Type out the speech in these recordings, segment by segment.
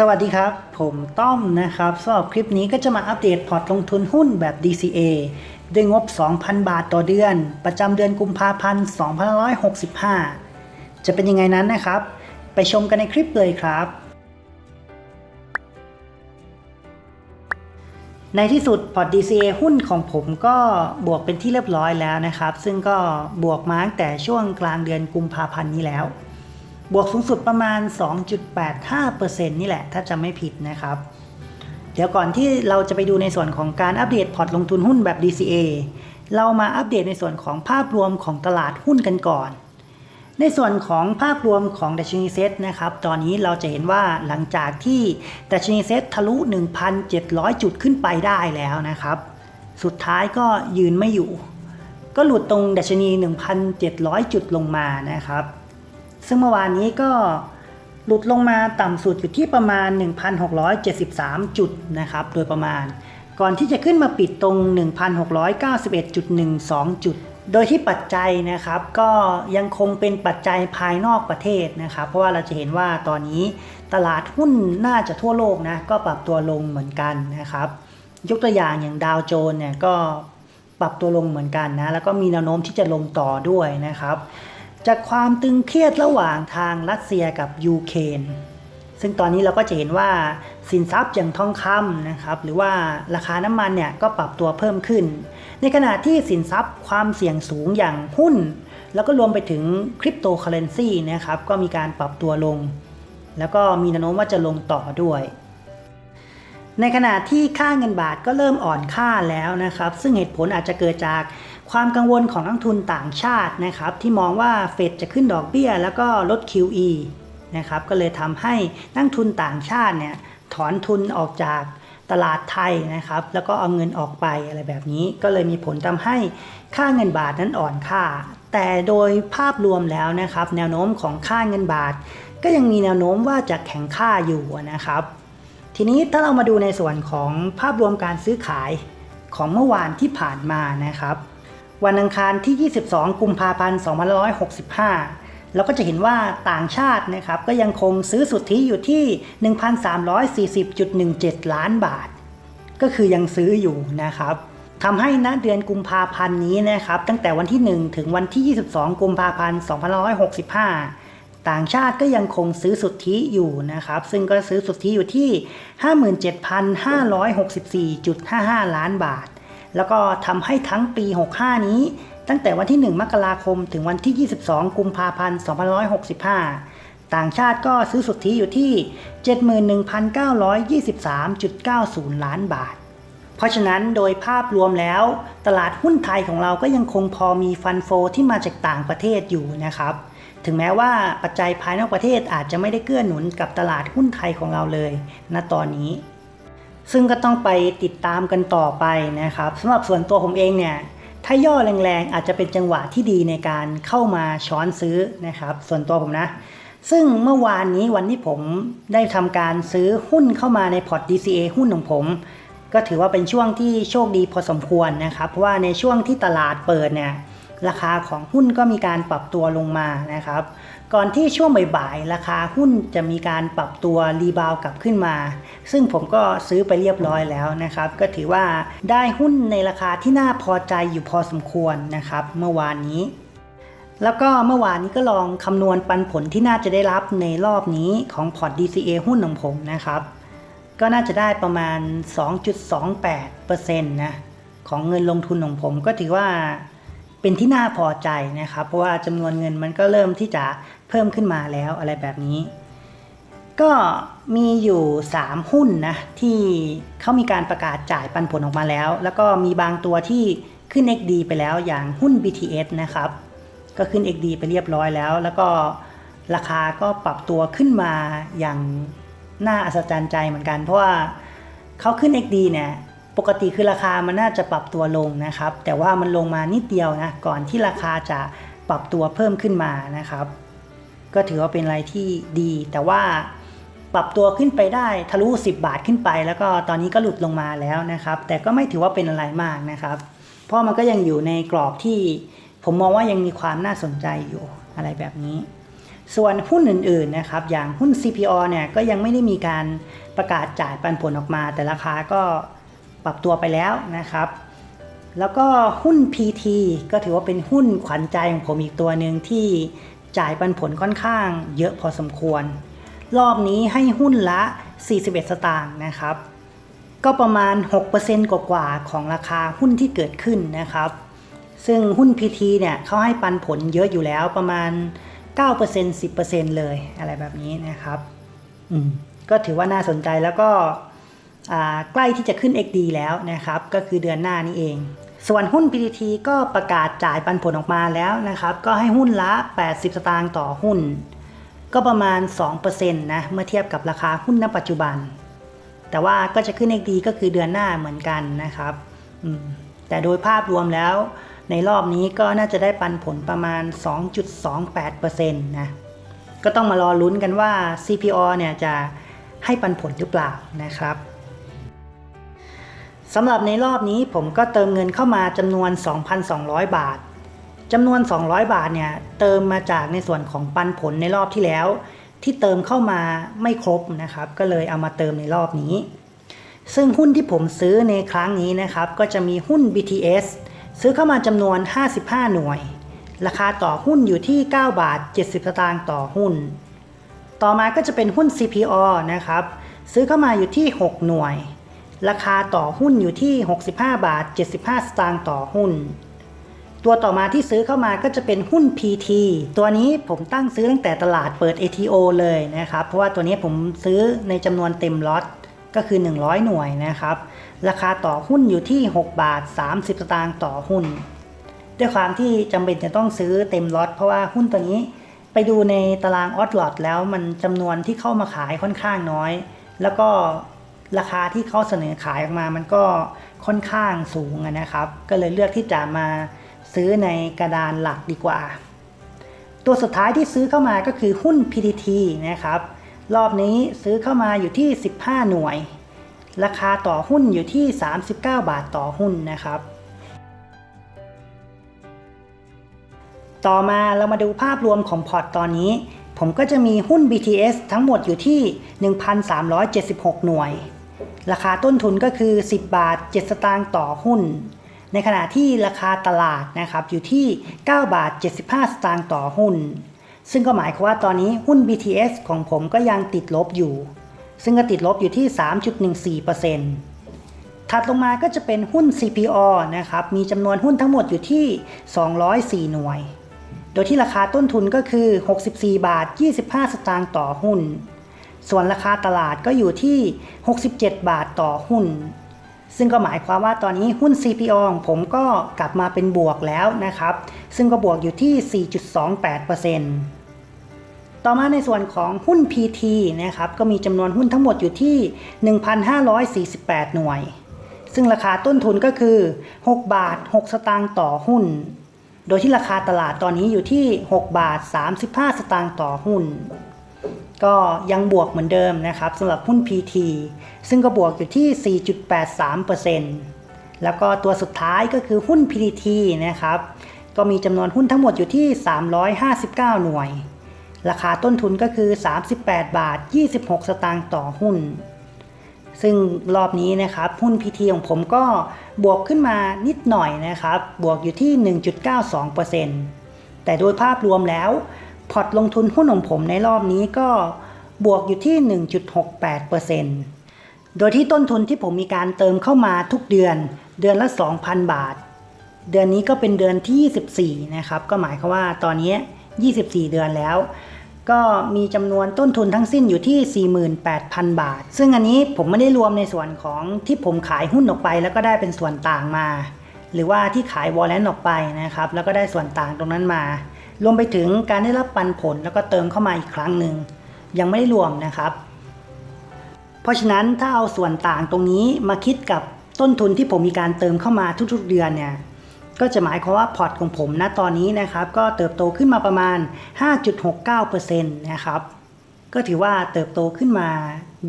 สวัสดีครับ ผมต้อมนะครับสำหรับคลิปนี้ก็จะมาอัปเดตพอร์ตลงทุนหุ้นแบบ DCA ด้วยงบ 2,000 บาทต่อเดือน ประจำเดือนกุมภาพันธ์ 2565 จะเป็นยังไงนั้นนะครับ ไปชมกันในคลิปเลยครับ ในที่สุดพอร์ต DCA หุ้นของผมก็บวกเป็นที่เรียบร้อยแล้วนะครับ ซึ่งก็บวกมาตั้งแต่ช่วงกลางเดือนกุมภาพันธ์นี้แล้ว บวกสูงสุดประมาณ 2.85%นี่แหละ ถ้าจำไม่ผิดนะครับ เดี๋ยวก่อนที่เราจะไปดูในส่วนของการอัปเดตพอร์ตลงทุนหุ้นแบบ DCA เรามาอัปเดตในส่วนของภาพรวมของตลาดหุ้นกันก่อน ในส่วนของภาพรวมของดัชนีเซ็ตนะครับ ตอนนี้เราจะเห็นว่าหลังจากที่ดัชนีเซ็ตทะลุ 1,700 จุดขึ้นไปได้แล้วนะครับ สุดท้ายก็ยืนไม่อยู่ ก็หลุดตรงดัชนี 1,700 จุดลงมานะครับ ซึ่งเมื่อวานนี้ก็หลุดลงมาต่ำสุดอยู่ที่ประมาณ 1,673 จุดนะครับ โดยประมาณ ก่อนที่จะขึ้นมาปิดตรง 1,691.12 จุด โดยที่ปัจจัยนะครับก็ยังคงเป็นปัจจัยภายนอกประเทศนะครับ เพราะว่าเราจะเห็นว่าตอนนี้ตลาดหุ้นน่าจะทั่วโลกนะก็ปรับตัวลงเหมือนกันนะครับ ยกตัวอย่างอย่างดาวโจนส์เนี่ยก็ปรับตัวลงเหมือนกันนะแล้วก็มีแนวโน้มที่จะลงต่อด้วยนะครับ จากความตึงเครียดระหว่างทางรัสเซียกับยูเครนซึ่งตอนนี้เราก็จะเห็นว่าสินทรัพย์อย่างทองคำนะครับหรือว่าราคาน้ำมันเนี่ยก็ปรับตัวเพิ่มขึ้น ในขณะที่สินทรัพย์ความเสี่ยงสูงอย่างหุ้น แล้วก็รวมไปถึงคริปโตเคอเรนซีนะครับก็มีการปรับตัวลง แล้วก็มีแนวโน้มว่าจะลงต่อด้วย ในขณะที่ค่าเงินบาทก็เริ่มอ่อนค่าแล้วนะครับ ซึ่งเหตุผลอาจจะเกิดจาก ความกังวลของนักทุนต่างชาตินะครับ ที่มองว่าเฟดจะขึ้นดอกเบี้ย แล้วก็ลด QE นะครับก็เลยทำให้นักทุนต่างชาติเนี่ยถอนทุนออกจากตลาดไทยนะครับ แล้วก็เอาเงินออกไปอะไรแบบนี้ ก็เลยมีผลทำให้ค่าเงินบาทนั้นอ่อนค่า แต่โดยภาพรวมแล้วนะครับ แนวโน้มของค่าเงินบาท ก็ยังมีแนวโน้มว่าจะแข็งค่าอยู่นะครับ ทีนี้ถ้าเรามาดูในส่วนของภาพรวมการซื้อขายของเมื่อวานที่ผ่านมานะครับ วันอังคารที่ 22 กุมภาพันธ์ 2565 เราก็จะเห็นว่าต่างชาตินะครับก็ยังคงซื้อสุทธิอยู่ที่ 1,340.17 ล้านบาท ก็คือยังซื้ออยู่นะครับทำให้ณเดือนกุมภาพันธ์นี้นะครับตั้งแต่วันที่ 1 ถึงวันที่ 22 กุมภาพันธ์ 2565 ต่างชาติก็ยังคงซื้อสุทธิอยู่นะครับซึ่งก็ซื้อสุทธิอยู่ที่ 57,564.55 ล้านบาท แล้วก็ทำให้ทั้งปี 65 นี้ ตั้งแต่วันที่ 1 มกราคม ถึงวันที่ 22 กุมภาพันธ์ 2565 ต่างชาติก็ซื้อสุทธิอยู่ที่ 71,923.90 ล้านบาท เพราะฉะนั้นโดยภาพรวมแล้ว ตลาดหุ้นไทยของเราก็ยังคงพอมีฟันโฟที่มาจากต่างประเทศอยู่นะครับถึงแม้ว่าปัจจัยภายนอกประเทศอาจจะไม่ได้เกื้อหนุนกับตลาดหุ้นไทยของเราเลยณตอนนี้ ซึ่งก็ต้องไปติดตามกันต่อไปนะครับสำหรับส่วนตัวผมเองเนี่ยถ้าย่อแรงๆ อาจจะเป็นจังหวะที่ดีในการเข้ามาช้อนซื้อนะครับ ส่วนตัวผมนะ ซึ่งเมื่อวานนี้วันที่ผมได้ทำการซื้อหุ้นเข้ามาในพอร์ต DCA หุ้นของผม ก็ถือว่าเป็นช่วงที่โชคดีพอสมควรนะครับ เพราะว่าในช่วงที่ตลาดเปิดเนี่ย ราคาของหุ้นก็มีการปรับตัวลงมานะครับ ก่อนที่ช่วงบ่ายๆราคาหุ้นจะมีการปรับตัวรีบาวกลับขึ้นมา ซึ่งผมก็ซื้อไปเรียบร้อยแล้วนะครับ ก็ถือว่าได้หุ้นในราคาที่น่าพอใจอยู่พอสมควรนะครับ เมื่อวานนี้แล้วก็เมื่อวานนี้ก็ลองคำนวณปันผลที่น่าจะได้รับในรอบนี้ของพอร์ต DCA หุ้นของผมนะครับ ก็น่าจะได้ประมาณ 2.28%นะของเงินลงทุนของผมก็ถือว่า เป็นที่น่าพอใจนะครับ เพราะว่าจำนวนเงินมันก็เริ่มที่จะเพิ่มขึ้นมาแล้วอะไรแบบนี้ ก็มีอยู่ 3 หุ้นนะที่เขามีการประกาศจ่ายปันผลออกมาแล้ว แล้วก็มีบางตัวที่ขึ้น XD ไปแล้วอย่างหุ้น BTS นะครับ ก็ขึ้น XD ไปเรียบร้อยแล้ว แล้วก็ราคาก็ปรับตัวขึ้นมาอย่างน่าอัศจรรย์ใจเหมือนกัน เพราะว่าเขาขึ้น XD เนี่ย ปกติคือราคามันน่าจะปรับตัวลงนะครับ แต่ว่ามันลงมานิดเดียวนะก่อนที่ราคาจะปรับตัวเพิ่มขึ้นมานะครับ ก็ถือว่าเป็นอะไรที่ดี แต่ว่าปรับตัวขึ้นไปได้ทะลุ 10 บาทขึ้นไป แล้วก็ตอนนี้ก็หลุดลงมาแล้วนะครับ แต่ก็ไม่ถือว่าเป็นอะไรมากนะครับ เพราะมันก็ยังอยู่ในกรอบที่ผมมองว่ายังมีความน่าสนใจอยู่อะไรแบบนี้ ส่วนหุ้นอื่นๆนะครับ อย่างหุ้น CPO เนี่ยก็ยังไม่ได้มีการประกาศจ่ายปันผลออกมา แต่ราคาก็ ปรับตัวไปแล้วนะครับ แล้วก็หุ้น PT ก็ถือว่าเป็นหุ้นขวัญใจของผมอีกตัวหนึ่งที่จ่ายปันผลค่อนข้าง เยอะพอสมควร รอบนี้ให้หุ้นละ 41 สตางค์นะครับ ก็ประมาณ 6%กว่าๆของราคาหุ้นที่เกิดขึ้นนะครับ ซึ่งหุ้น PT เนี่ยเขาให้ปันผลเยอะอยู่แล้วประมาณ 9% 10%เลยอะไรแบบนี้นะครับ อืมก็ถือว่าน่าสนใจแล้วก็ ใกล้ที่จะขึ้น XD แล้วนะครับ ก็คือเดือนหน้านี้เอง ส่วนหุ้น PTT ก็ประกาศจ่ายปันผลออกมาแล้วนะครับ ก็ให้หุ้นละ 80 สตางค์ต่อหุ้น ก็ประมาณ 2%นะเมื่อเทียบกับราคาหุ้นณปัจจุบัน แต่ว่าก็จะขึ้น XD ก็คือเดือนหน้าเหมือนกันนะครับแต่โดยภาพรวมแล้วในรอบนี้ก็น่าจะได้ปันผลประมาณ 2.28%นะก็ต้องมารอลุ้นกันว่า CPO เนี่ยจะให้ปันผลหรือเปล่านะครับ สำหรับในรอบนี้ผมก็เติมเงินเข้ามาจำนวน 2,200 บาทจำนวน 200 บาทเนี่ยเติมมาจากในส่วนของปันผลในรอบที่แล้ว ที่เติมเข้ามาไม่ครบนะครับ ก็เลยเอามาเติมในรอบนี้ ซึ่งหุ้นที่ผมซื้อในครั้งนี้นะครับ ก็จะมีหุ้น BTS ซื้อเข้ามาจำนวน 55 หน่วย ราคาต่อหุ้นอยู่ที่ 9 บาท 70 สตางค์ต่อหุ้น ต่อมาก็จะเป็นหุ้น CPO นะครับ ซื้อเข้ามาอยู่ที่ 6 หน่วย ราคาต่อหุ้นอยู่ที่ 65 บาท 75 สตางค์ต่อหุ้น ตัวต่อมาที่ซื้อเข้ามาก็จะเป็นหุ้น PT ตัวนี้ผมตั้งซื้อตั้งแต่ตลาดเปิด ATO เลยนะครับ เพราะว่าตัวนี้ผมซื้อในจำนวนเต็มล็อตก็คือ 100 หน่วยนะครับ ราคาต่อหุ้นอยู่ที่ 6 บาท 30 สตางค์ต่อหุ้น ด้วยความที่จำเป็นจะต้องซื้อเต็มล็อตเพราะว่าหุ้นตัวนี้ไปดูในตารางออตลอตแล้วมันจำนวนที่เข้ามาขายค่อนข้างน้อย แล้วก็ ราคาที่เขาเสนอขายออกมามันก็ค่อนข้างสูงนะครับ ก็เลยเลือกที่จะมาซื้อในกระดานหลักดีกว่า ตัวสุดท้ายที่ซื้อเข้ามาก็คือหุ้น PTT นะครับ รอบนี้ซื้อเข้ามาอยู่ที่ 15 หน่วย ราคาต่อหุ้นอยู่ที่ 39 บาทต่อหุ้นนะครับ ต่อมาเรามาดูภาพรวมของพอร์ตตอนนี้ผมก็จะมีหุ้น BTS ทั้งหมดอยู่ที่ 1,376 หน่วย ราคาต้นทุนก็คือ 10 บาท 7 สตางค์ต่อหุ้น ในขณะที่ราคาตลาดนะครับอยู่ที่ 9 บาท 75 สตางค์ต่อหุ้น ซึ่งก็หมายความว่าตอนนี้หุ้น BTS ของผมก็ยังติดลบอยู่ ซึ่งก็ติดลบอยู่ที่ 3.14%ถัดลงมาก็จะเป็นหุ้น CPO นะครับ มีจำนวนหุ้นทั้งหมดอยู่ที่ 204 หน่วย โดยที่ราคาต้นทุนก็คือ 64 บาท 25 สตางค์ต่อหุ้น ส่วนราคาตลาดก็อยู่ที่ 67 บาทต่อหุ้น ซึ่งก็หมายความว่าตอนนี้หุ้น CPO ของผมก็กลับมาเป็นบวกแล้วนะครับ ซึ่งก็บวกอยู่ที่ 4.28%ต่อมาในส่วนของหุ้น PT นะครับก็มีจำนวนหุ้นทั้งหมดอยู่ที่ 1,548 หน่วย ซึ่งราคาต้นทุนก็คือ 6 บาท 6 สตางค์ต่อหุ้น โดยที่ราคาตลาดตอนนี้อยู่ที่ 6 บาท 35 สตางค์ต่อหุ้น ก็ยังบวกเหมือนเดิมนะครับสำหรับหุ้น PT ซึ่งก็บวกอยู่ที่ 4.83%แล้วก็ตัวสุดท้ายก็คือหุ้น PTT นะครับ ก็มีจำนวนหุ้นทั้งหมดอยู่ที่ 359 หน่วย ราคาต้นทุนก็คือ 38 บาท 26 สตางค์ต่อหุ้น ซึ่งรอบนี้นะครับหุ้น PT ของผมก็บวกขึ้นมานิดหน่อยนะครับ บวกอยู่ที่ 1.92%แต่โดยภาพรวมแล้ว พอร์ตลงทุนหุ้นของผมในรอบนี้ก็บวกอยู่ที่ 1.68%โดยที่ต้นทุนที่ผมมีการเติมเข้ามาทุกเดือน เดือนละ 2,000 บาท เดือนนี้ก็เป็นเดือนที่ 24 นะครับ ก็หมายความว่าตอนนี้ 24 เดือนแล้ว ก็มีจำนวนต้นทุนทั้งสิ้นอยู่ที่ 48,000 บาท ซึ่งอันนี้ผมไม่ได้รวมในส่วนของที่ผมขายหุ้นออกไป แล้วก็ได้เป็นส่วนต่างมา หรือว่าที่ขายวอลเลนออกไปนะครับ แล้วก็ได้ส่วนต่างตรงนั้นมา รวมไปถึงการได้รับปันผลแล้วก็เติมเข้ามาอีกครั้งหนึ่งยังไม่ได้รวมนะครับ เพราะฉะนั้นถ้าเอาส่วนต่างตรงนี้มาคิดกับต้นทุนที่ผมมีการเติมเข้ามาทุกๆเดือนเนี่ยก็จะหมายความว่าพอร์ตของผมณตอนนี้นะครับ ก็เติบโตขึ้นมาประมาณ 5.69%นะครับก็ถือว่าเติบโตขึ้นมา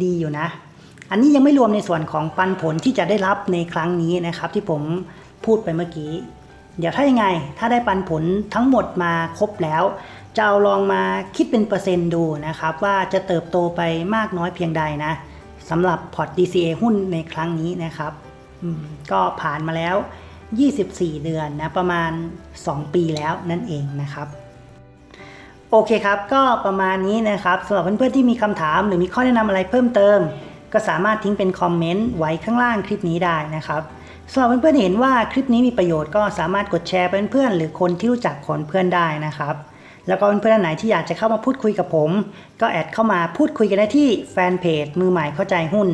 ดีอยู่นะ อันนี้ยังไม่รวมในส่วนของปันผลที่จะได้รับในครั้งนี้นะครับ ที่ผมพูดไปเมื่อกี้ เดี๋ยวถ้ายังไง ถ้าได้ปันผลทั้งหมดมาครบแล้ว จะเอาลองมาคิดเป็นเปอร์เซ็นต์ดูนะครับ ว่าจะเติบโตไปมากน้อยเพียงใดนะสำหรับพอร์ต DCA หุ้นในครั้งนี้นะครับก็ผ่านมาแล้ว 24 เดือนนะประมาณ 2 ปีแล้วนั่นเองนะครับ โอเคครับ ก็ประมาณนี้นะครับสำหรับเพื่อนๆที่มีคำถามหรือมีข้อแนะนำอะไรเพิ่มเติม ก็สามารถทิ้งเป็นคอมเมนต์ไว้ข้างล่างคลิปนี้ได้นะครับ สำหรับเพื่อนๆเห็นว่าคลิปนี้มีประโยชน์ก็สามารถกดแชร์เพื่อนๆหรือคนที่รู้จักคนเพื่อนได้นะครับ แล้วก็เพื่อนๆไหนที่อยากจะเข้ามาพูดคุยกับผม ก็แอดเข้ามาพูดคุยกันได้ที่แฟนเพจมือใหม่เข้าใจหุ้น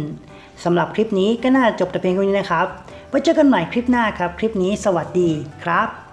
สำหรับคลิปนี้ก็น่าจะจบแต่เพียงเท่านี้นะครับไว้เจอกันใหม่คลิปหน้าครับ คลิปนี้สวัสดีครับ